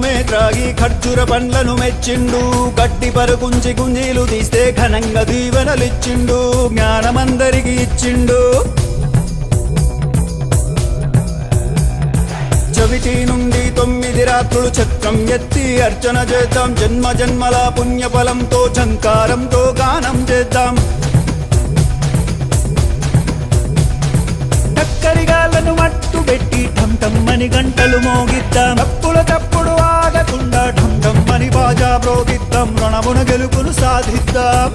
పాయసమే త్రాగి ఖర్జుర పండ్లను మెచ్చిండు. గట్టి పరుగుంచి గుంజీలు తీస్తే ఘనంగా దీవెనలిచ్చిండు. జ్ఞానమందరికి ఇచ్చిండు. చవిటి నుండి తొమ్మిది రాత్రులు చక్రం ఎత్తి అర్చన చేద్దాం. జన్మ జన్మల పుణ్యఫలంతో చంకారంతో గానం చేద్దాం. టక్కరిగాలను మట్టు పెట్టి టమ్ టమ్మని గంటలు మోగ ప్రోగిద్దాం రణమున గెలుపును సాధిద్దాం.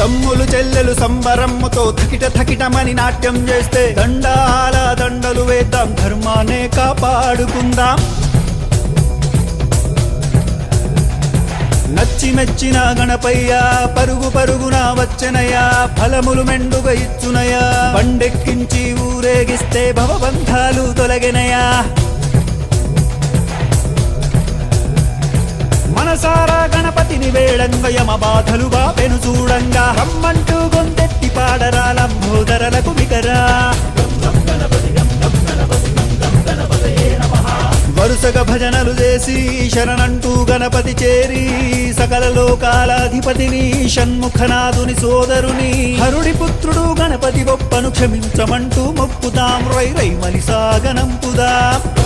తమ్ములు చెల్లెలు సంబరమ్ముతో థకిట థకిటమని నాట్యం చేస్తే దండాల దండలు వేద్దాం. ధర్మానే కాపాడుకుందాం. మెచ్చి మెచ్చిన గణపయ్యా పరుగు పరుగున వచ్చనయా ఫలములు మెండుగా ఇచ్చునయా పండెక్కించి ఊరేగిస్తే భవబంధాలు తొలగినయా మనసారా గణపతిని వేళంగయమ బాధలు బాపెను చూడంగా. రమ్మంటూ గొంతెత్తి పాడరా లంబోదరలకు బిగరా చేసి శరణంటూ గణపతి చేరి సకల లోకాలాధిపతిని షణ్ముఖనాథుని సోదరుని హరుడి పుత్రుడు గణపతి గొప్పను క్షమించమంటూ మొక్కుతాం. రై రై మలిసాగనంపుదాం.